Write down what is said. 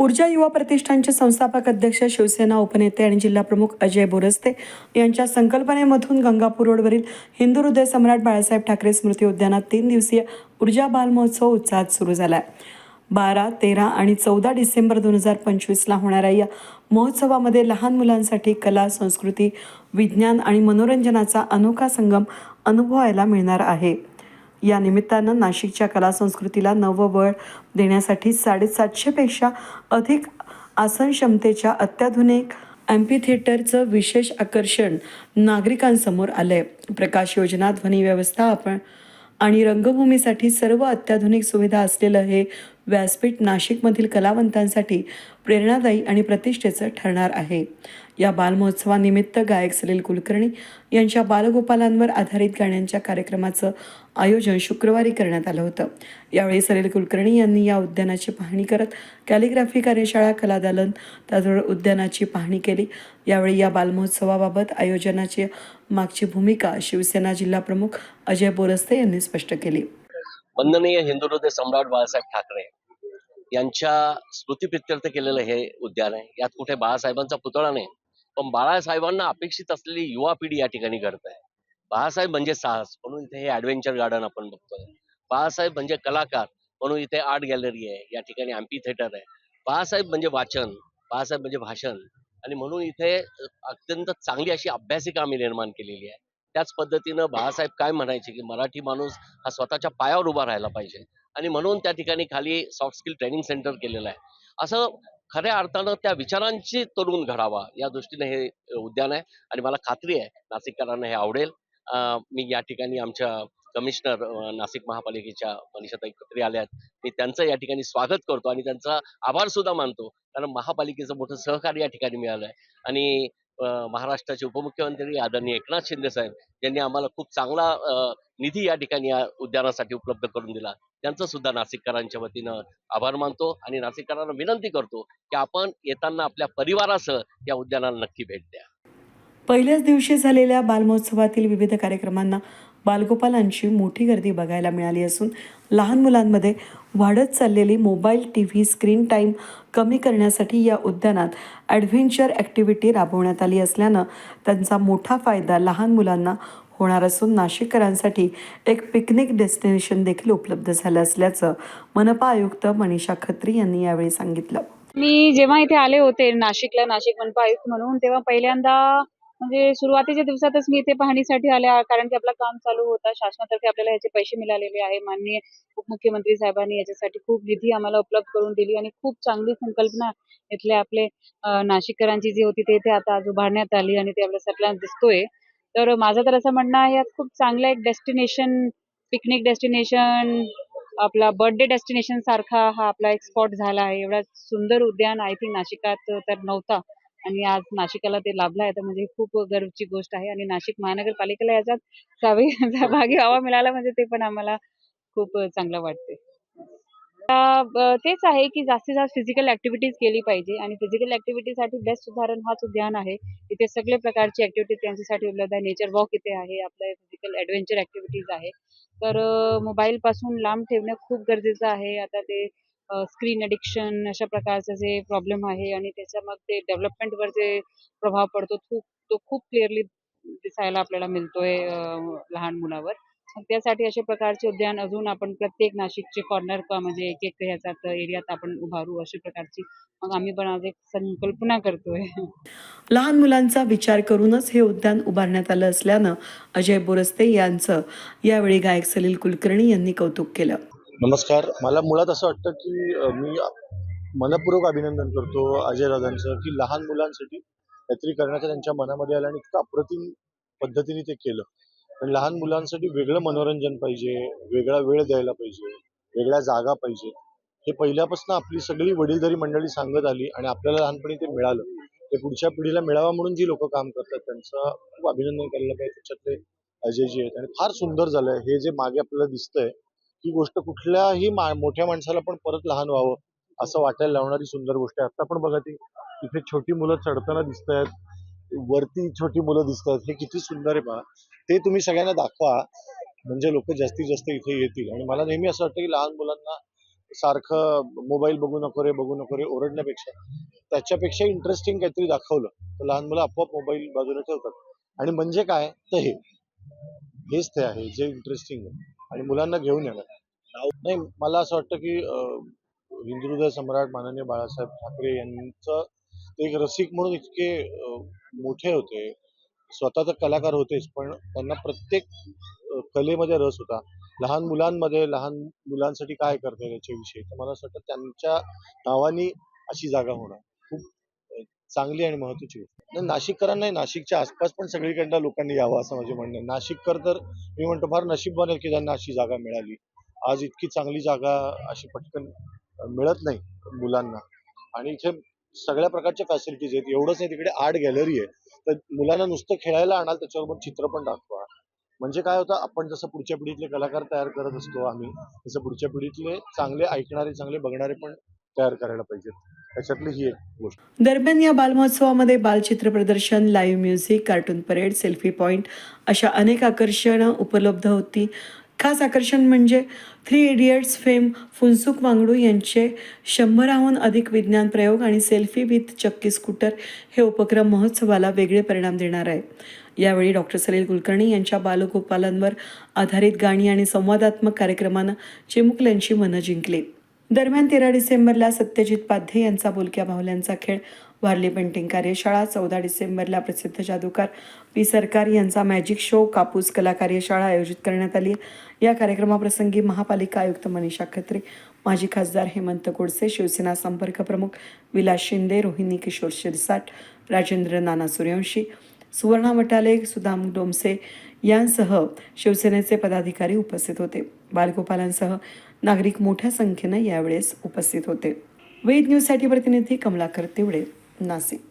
ऊर्जा युवा प्रतिष्ठानचे संस्थापक अध्यक्ष शिवसेना उपनेते आणि जिल्हाप्रमुख अजय बोरस्ते यांच्या संकल्पनेमधून गंगापूर रोडवरील हिंदू हृदय सम्राट बाळासाहेब ठाकरे स्मृती उद्यानात तीन दिवसीय ऊर्जा बाल महोत्सव उत्साहात सुरू झाला आहे बारा तेरा आणि चौदा डिसेंबर दोन हजार पंचवीसला होणाऱ्या या महोत्सवामध्ये लहान मुलांसाठी कला संस्कृती विज्ञान आणि मनोरंजनाचा अनोखा संगम अनुभवायला मिळणार आहे. या निमित्तानं नाशिकच्या कला संस्कृतीला नवं बळ देण्यासाठी साडेसातशेपेक्षा अधिक आसन क्षमतेच्या अत्याधुनिक ॲम्पी थिएटरचं विशेष आकर्षण नागरिकांसमोर आलं आहे प्रकाश योजना ध्वनी व्यवस्थापन आणि रंगभूमीसाठी सर्व अत्याधुनिक सुविधा असलेलं हे व्यासपीठ नाशिकमधील कलावंतांसाठी प्रेरणादायी आणि प्रतिष्ठेचं ठरणार आहे. या बालमहोत्सवानिमित्त गायक सलील कुलकर्णी यांच्या बालगोपालांवर आधारित गाण्यांच्या कार्यक्रमाचं आयोजन शुक्रवारी करण्यात आलं होतं. यावेळी सलील कुलकर्णी यांनी या उद्यानाची पाहणी करत कॅलिग्राफी कार्यशाळा कलादालन त्याचबरोबर उद्यानाची पाहणी केली. यावेळी या बालमहोत्सवाबाबत आयोजनाची मागची भूमिका शिवसेना जिल्हा प्रमुख अजय बोरस्ते यांनी स्पष्ट केली. वंदनीय हिंदू हृदय सम्राट बाळासाहेब ठाकरे यांच्या स्मृतीप्रित्यर्थ केलेलं हे उद्यान आहे. यात कुठे बाळासाहेबांचा पुतळा नाही पण बाळासाहेबांना अपेक्षित असलेली युवा पिढी या ठिकाणी घडत आहे. बाळासाहेब म्हणजे साहस म्हणून इथे हे ऍडव्हेंचर गार्डन आपण बघतोय. बाळासाहेब म्हणजे कलाकार म्हणून इथे आर्ट गॅलरी आहे या ठिकाणी अँपी थिएटर आहे. बाळासाहेब म्हणजे वाचन बाळासाहेब म्हणजे भाषण आणि म्हणून इथे अत्यंत चांगली अशी अभ्यासिका आम्ही निर्माण केलेली आहे. त्याच पद्धतीनं बाळासाहेब काय म्हणायचे की मराठी माणूस हा स्वतःच्या पायावर उभा राहायला पाहिजे. आणि म्हणून त्या ठिकाणी खाली सॉफ्ट स्किल ट्रेनिंग सेंटर केलेलं आहे. असं खऱ्या अर्थानं त्या विचारांची तरुण घडावा या दृष्टीने हे उद्यान आहे. आणि मला खात्री आहे नाशिककरांना हे आवडेल. मी या ठिकाणी आमच्या कमिशनर नाशिक महापालिकेच्या मनीषाताई खत्री आल्या आहेत मी त्यांचं या ठिकाणी स्वागत करतो आणि त्यांचा आभार सुद्धा मानतो. कारण महापालिकेचं मोठं सहकार्य या ठिकाणी मिळालं आहे. आणि महाराष्ट्राचे उपमुख्यमंत्री आदरणीय एकनाथ शिंदे साहेब यांनी आम्हाला खूप चांगला निधी या ठिकाणी या उद्यानासाठी उपलब्ध करून दिला. त्यांचं सुद्धा नाशिककरांच्या वतीनं आभार मानतो आणि नाशिककरांना विनंती करतो की आपण येताना आपल्या परिवारासह या उद्यानाला नक्की भेट द्या. पहिल्याच दिवशी झालेल्या बालमहोत्सवातील विविध कार्यक्रमांना बालगोपालांची मोठी गर्दी बघायला मिळाली असून लहान मुलांमध्ये वाढत चाललेली mobile T V screen time कमी करण्यासाठी या उद्यानात ॲडव्हेंचर ॲक्टिव्हिटी राबवण्यात आली असल्यानं त्यांचा मोठा फायदा लहान मुलांना होणार असून नाशिककरांसाठी एक पिकनिक डेस्टिनेशन देखील उपलब्ध झालं असल्याचं मनपा आयुक्त मनीषा खत्री यांनी यावेळी सांगितलं. मी जेव्हा इथे आले होते नाशिकला नाशिक मनपा आयुक्त म्हणून तेव्हा पहिल्यांदा म्हणजे सुरुवातीच्या दिवसातच मी इथे पाहणीसाठी आल्या कारण की आपलं काम चालू होता. शासनातर्फे आपल्याला याचे पैसे मिळालेले आहे. माननीय उपमुख्यमंत्री साहेबांनी याच्यासाठी खूप निधी आम्हाला उपलब्ध करून दिली आणि खूप चांगली संकल्पना इथले आपले नाशिककरांची जी होती ते इथे आता आज उभारण्यात आली आणि ते आपल्या सगळ्यांना दिसतोय. तर माझं तर असं म्हणणं आहे यात खूप चांगलं एक डेस्टिनेशन पिकनिक डेस्टिनेशन आपला बर्थडे डेस्टिनेशन सारखा हा आपला एक स्पॉट झाला आहे. एवढा सुंदर उद्यान आय थिंक नाशिकात तर नव्हता. आणि आज नाशिकाला ते लाभला आहे. तर म्हणजे खूप गर्वची गोष्ट आहे. आणि नाशिक महानगरपालिकेला याच्यात सहभागी सहभागी व्हावा मिळाला म्हणजे ते पण आम्हाला खूप चांगलं वाटते तेच आहे की जास्तीत जास्त फिजिकल ऍक्टिव्हिटीज केली पाहिजे. आणि फिजिकलसाठी बेस्ट उदाहरण हाच उद्यान आहे. इथे सगळे प्रकारची ऍक्टिव्हिटीज त्यांच्यासाठी उपलब्ध आहे. नेचर वॉक इथे आहे. आपल्या फिजिकल ऍडव्हेंचर ऍक्टिव्हिटीज आहे. तर मोबाईल पासून लांब ठेवणं खूप गरजेचं आहे. आता ते स्क्रीन अडिक्शन अशा प्रकारचं जे प्रॉब्लेम आहे आणि त्याच्या मग ते डेव्हलपमेंटवर जे प्रभाव पडतो खूप तो खूप क्लिअरली दिसायला आपल्याला मिळतोय लहान मुलावर. त्यासाठी अशा प्रकारचे उद्यान अजून आपण प्रत्येक नाशिकचे कॉर्नर म्हणजे एक एक ह्याच्यात एरियात आपण उभारू अशा प्रकारची. मग आम्ही पण आज एक संकल्पना करतोय. लहान मुलांचा विचार करूनच हे उद्यान उभारण्यात आलं असल्यानं अजय बोरस्ते यांचं यावेळी गायक सलील कुलकर्णी यांनी कौतुक केलं. नमस्कार. मला मुळात असं वाटतं की मी मनपूर्वक अभिनंदन करतो अजय दादांचं की लहान मुलांसाठी काहीतरी करण्याचं त्यांच्या मनामध्ये आलं आणि इतकं अप्रतिम पद्धतीने ते केलं. पण लहान मुलांसाठी वेगळं मनोरंजन पाहिजे वेगळा वेळ द्यायला पाहिजे वेगळ्या जागा पाहिजे. हे पहिल्यापासून आपली सगळी वडीलधारी मंडळी सांगत आली आणि आपल्याला लहानपणी ते मिळालं. ते पुढच्या पिढीला मिळावं म्हणून जी लोक काम करतात त्यांचं खूप अभिनंदन करायला पाहिजे. त्याच्यातले अजयजी आहेत आणि फार सुंदर झालंय. हे जे मागे आपल्याला दिसतंय ही गोष्ट कुठल्याही मोठ्या माणसाला पण परत लहान व्हावं असं वाटायला लावणारी सुंदर गोष्ट आहे. आता पण बघा ती इथे छोटी मुलं चढताना दिसत आहेत वरती छोटी मुलं दिसत आहेत हे किती सुंदर आहे पहा ते तुम्ही सगळ्यांना दाखवा म्हणजे लोक जास्तीत जास्त इथे येतील. आणि मला नेहमी असं वाटतं की लहान मुलांना सारखं मोबाईल बघू नको रे बघू नको रे ओरडण्यापेक्षा. त्याच्यापेक्षा इंटरेस्टिंग काहीतरी दाखवलं तर लहान मुलं आपोआप मोबाईल बाजूला ठेवतात. आणि म्हणजे काय? तर हेच ते आहे जे इंटरेस्टिंग आहे. आणि मुलांना घेऊन येणार. नाही मला असं वाटतं की हिंदुहृदय सम्राट माननीय बाळासाहेब ठाकरे यांचं ते एक रसिक म्हणून इतके मोठे होते. स्वतः तर कलाकार होतेच पण त्यांना प्रत्येक कलेमध्ये रस होता. लहान मुलांमध्ये लहान मुलांसाठी काय करता याच्याविषयी? तर मला असं वाटतं त्यांच्या नावानी अशी जागा होणार. चांगली आणि महत्वाची गोष्ट. नाशिककरांना नाशिकच्या आसपास पण सगळीकडनं लोकांनी यावं असं माझे म्हणणं आहे. नाशिककर तर मी म्हणतो फार नशीब बनेल की त्यांना अशी जागा मिळाली. आज इतकी चांगली जागा अशी पटकन मिळत नाही मुलांना. आणि इथे सगळ्या प्रकारच्या फॅसिलिटीज आहेत. एवढंच नाही तिकडे आर्ट गॅलरी आहे. तर मुलांना नुसतं खेळायला आणाल त्याच्याबरोबर चित्र पण दाखवा. म्हणजे काय होतं आपण जसं पुढच्या पिढीतले कलाकार तयार करत असतो आम्ही तसं पुढच्या पिढीतले चांगले ऐकणारे चांगले बघणारे पण तयार करायला पाहिजेत. त्याच्यातली ही एक गोष्ट. दरम्यान या बालमहोत्सवामध्ये बालचित्र प्रदर्शन live music cartoon parade selfie point अशा अनेक आकर्षणं उपलब्ध होती. खास आकर्षण म्हणजे Three Idiots fame Phunsukh Wangdu यांचे शंभराहून अधिक विज्ञान प्रयोग आणि सेल्फी विथ चक्की स्कूटर हे उपक्रम महोत्सवाला वेगळे परिणाम देणार आहे. यावेळी डॉक्टर सलील कुलकर्णी यांच्या बालगोपालांवर आधारित गाणी आणि संवादात्मक कार्यक्रमानं चिमुकल्यांची मनं जिंकली. दरम्यान तेरा डिसेंबरला सत्यजित पाध्ये यांचा बोलक्या बाहुल्यांचा खेळ वारली पेंटिंग कार्यशाळा चौदा डिसेंबरला प्रसिद्ध जादूकार पी सरकार यांचा मॅजिक शो कापूस कला कार्यशाळा आयोजित करण्यात आली. या कार्यक्रमाप्रसंगी महापालिका आयुक्त मनीषा खत्रे माजी खासदार हेमंत गोडसे शिवसेना संपर्क प्रमुख विलास शिंदे रोहिणी किशोर शिरसाट राजेंद्र नाना सूर्यवंशी सुवर्णा मटाले सुदाम डोमसे यांसह शिवसेनेचे पदाधिकारी उपस्थित होते. बालगोपालांसह नागरिक मोठ्या संख्येनं यावेळेस उपस्थित होते. वेद न्यूजसाठी प्रतिनिधी कमलाकर तिवडे नाशिक.